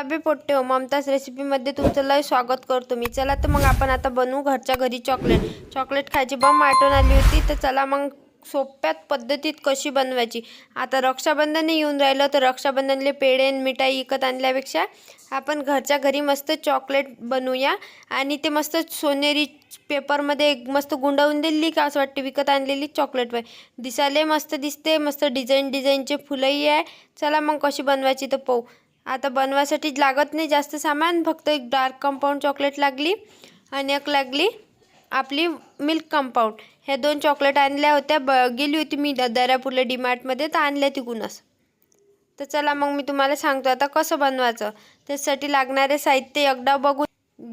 तबे पोट्टे हो. ममताज रेसिपीमध्ये तुमचं लय स्वागत करतो मी. चला तर मग आपण आता बनवू घरच्या घरी चॉकलेट चॉकलेट खायची बम आठवण आली होती तर चला मग सोप्यात पद्धतीत कशी बनवायची? आता रक्षाबंधन येऊन राहिलं तर रक्षाबंधनले पेढे मिठाई विकत आणल्यापेक्षा आपण घरच्या घरी मस्त चॉकलेट बनवूया. आणि ते मस्त सोनेरी पेपरमध्ये एक मस्त गुंडवून दिली का असं वाटते? विकत आणलेली चॉकलेट पाय दिसायला मस्त दिसते मस्त डिझाईन डिझाईनचे फुलंही आहे. चला मग कशी बनवायची तर पाहू. आता बनवासाठी लागत नाही जास्त सामान फक्त एक डार्क कंपाऊंड चॉकलेट लागली आणि एक लागली आपली मिल्क कंपाऊंड ह्या दोन चॉकलेट आणल्या होत्या ब गेली होती मी द डीमार्टमध्ये तर आणल्या तिकूनच तर चला मग मी तुम्हाला सांगतो आता कसं बनवायचं. त्यासाठी लागणारे साहित्य एकदा बघून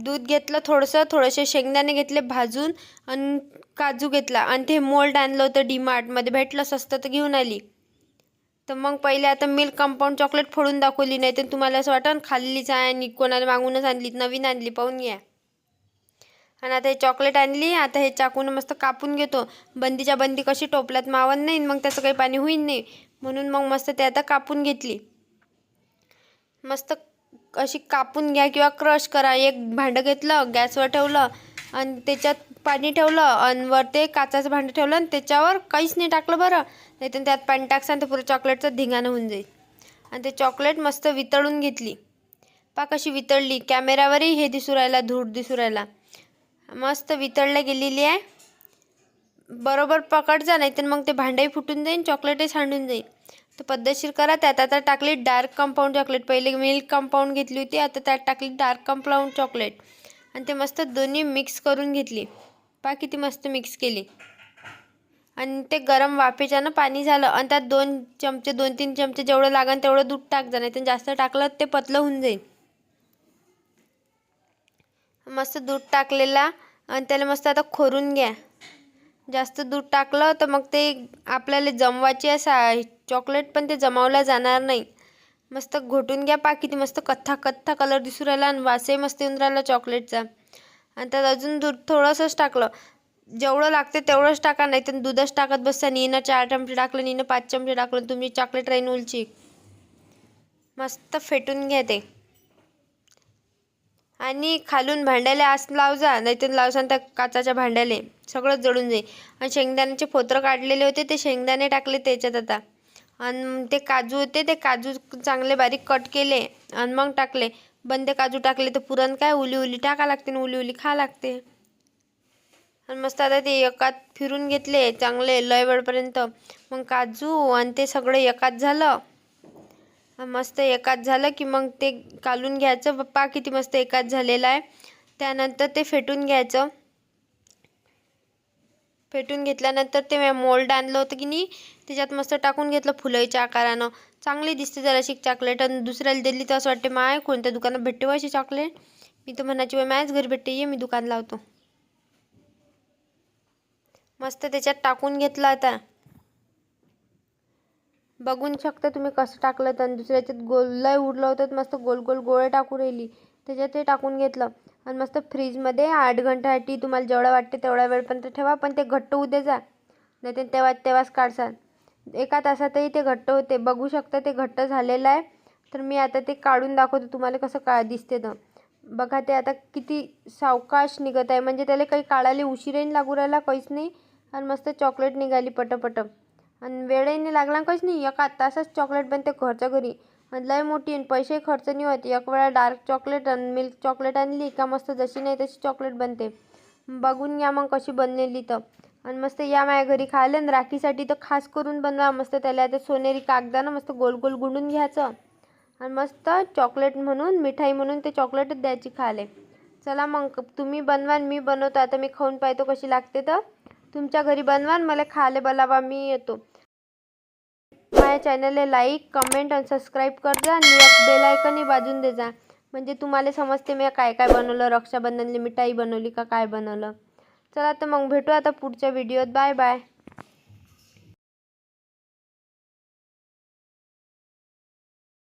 दूध घेतलं थोडंसं थोडेसे शेंगदाणे घेतले भाजून आणि काजू घेतला. आणि ते मोल्ड आणलं होतं डीमार्टमध्ये भेटलं स्वस्त तर घेऊन आली. तर मग पहिले आता मिल्क कंपाऊंड चॉकलेट फोडून दाखवली नाही तर तुम्हाला असं वाटन खाल्लीच आहे आणि कोणाला मागूनच आणली नवीन आणली पाहून घ्या. आणि आता हे चॉकलेट आणली आता हे चाकून मस्त कापून घेतो. बंदीच्या बंदी कशी टोपल्यात मावन नाही मग त्याचं काही पाणी होईन नाही. म्हणून मग मस्त ते आता कापून घेतली. मस्त अशी कापून घ्या किंवा क्रश करा. एक भांडं घेतलं गॅसवर ठेवलं आणि त्याच्यात पाणी ठेवलं आणि वर ते काचाचं भांडं ठेवलं आणि त्याच्यावर काहीच नाही टाकलं बरं. नाही तर त्यात पाणी टाकसान तर पुरं चॉकलेटचं धिंगाणं होऊन जाईल. आणि ते चॉकलेट मस्त वितळून घेतली. पा कशी वितळली. कॅमेऱ्यावरही हे दिसू राहिला धूळ दिसू राहिला. मस्त वितळल्या गेलेली आहे. बरोबर पकडजा नाही तर मग ते भांडंही फुटून जाईन चॉकलेटही सांडून जाईल तर पद्धतशीर करा. त्यात आता टाकली डार्क कंपाऊंड चॉकलेट पहिले मिल्क कंपाऊंड घेतली होती आता त्यात टाकली डार्क कंपाऊंड चॉकलेट आणि ते मस्त दोन्ही मिक्स करून घेतली. पा किती मस्त मिक्स केली. आणि ते गरम वाफेच्यानं पाणी झालं आणि त्यात दोन चमचे दोन तीन चमचे जेवढं लागन तेवढं दूध टाक जाणार नाही तर जास्त टाकलं ते पतलं होऊन जाईल. मस्त दूध टाकलेला आणि त्याला मस्त आता खोरून घ्या. जास्त दूध टाकलं तर मग ते आपल्याला जमवायचे सा चॉकलेट पण ते जमावला जाणार नाही. मस्त घोटून घ्या पा किती मस्त कथ्था कथ्था कलर दिसू राहिला आणि वासही मस्त येऊन राहिला चॉकलेटचा आणि त्यात अजून दूध थोडंसंच टाकलं. जेवढं लागते तेवढंच टाका नाही तर दूधच टाकत बसता नीनं चार चमचे टाकलं नीनं पाच चमचे टाकलं तुम्ही चॉकलेट राहीन उलची. मस्त फेटून घ्या ते. आणि खालून भांड्याला आस लावजा नाही तर लावसान त्या काचाच्या भांड्याले. सगळं जळून जाईल. आणि शेंगदाण्याचे फोत्र काढलेले होते ते शेंगदाणे टाकले त्याच्यात आता. आणि ते काजू होते ते काजू चांगले बारीक कट केले आणि मग टाकले. बंदे काजू टाकले तर पुरण काय उली उली टाका लागते ना उली उली खा लागते. आणि मस्त आता ते एकात फिरून घेतले चांगले लय वेळपर्यंत. मग काजू आणि ते सगळं एकात झालं. मस्त एकात झालं की मग ते कालून घ्यायचं. पप्पा किती मस्त एकात झालेलं आहे. त्यानंतर ते फेटून घ्यायचं. फेटून घेतल्यानंतर ते मोल्ड आणलं होतं की नाही त्याच्यात मस्त टाकून घेतलं फुलईच्या आकारानं. चांगली दिसते जराशी चॉकलेट आणि दुसऱ्याला दिली तर असं वाटते माय कोणत्या दुकानात भेटते हो अशी चॉकलेट मी तर म्हणायची वय माझ्याच घरी भेटते ये मी दुकान लावतो. मस्त त्याच्यात टाकून घेतलं आता. बघून शकता तुम्ही कसं टाकलं तर दुसऱ्याच्यात गोल लय उडलं होतं मस्त गोल गोल गोळे टाकून राहिली. त्याच्यात ते टाकून घेतलं. आणि मस्त फ्रीजमध्ये आठ घंट्यासाठी तुम्हाला जेवढं वाटते तेवढा वेळपर्यंत ठेवा पण ते घट्ट होऊ दे जा. नाही तर तेव्हा तेव्हाच काढसाल. एका तासातही ते घट्ट होते. बघू शकता ते घट्ट झालेलं आहे. तर मी आता ते काढून दाखवतो. तुम्हाला कसं का दिसते तर बघा ते आता किती सावकाश निघत आहे. म्हणजे त्याला काही काढायला उशीरही लागू राहिला काहीच नाही. आणि मस्त चॉकलेट निघाली पटपट. आणि वेळही नाही लागला काहीच नाही. एका तासाच चॉकलेट बनते घरच्या घरी. लय मोठी आणि पैसे खर्च नाही होत. एक वेळा डार्क चॉकलेट आणि मिल्क चॉकलेट आणली का मस्त जशी नाही तशी चॉकलेट बनते. बघून घ्या मग कशी बनलेली तर. आणि मस्त या माझ्या घरी खायला आणि राखीसाठी तर खास करून बनवा. मस्त त्याला आता सोनेरी कागदानं मस्त गोल गोल गुंडून घ्यायचं. आणि मस्त चॉकलेट म्हणून मिठाई म्हणून ते चॉकलेटच द्यायची खाले चला मग तुम्ही बनवा आणि मी बनवतो. आता मी खाऊन पाहतो कशी लागते तर. तुमच्या घरी बनवा आणि मला खाले बोलावा. मी येतो. माझ्या चॅनलला लाईक कमेंट आणि सबस्क्राईब कर जा आणि एक बेल आयकनही दे जा म्हणजे तुम्हाला समजते मी काय काय बनवलं रक्षाबंधनली मिठाई बनवली का काय बनवलं. चला तर मग भेटू आता पुढच्या व्हिडिओत. Bye bye.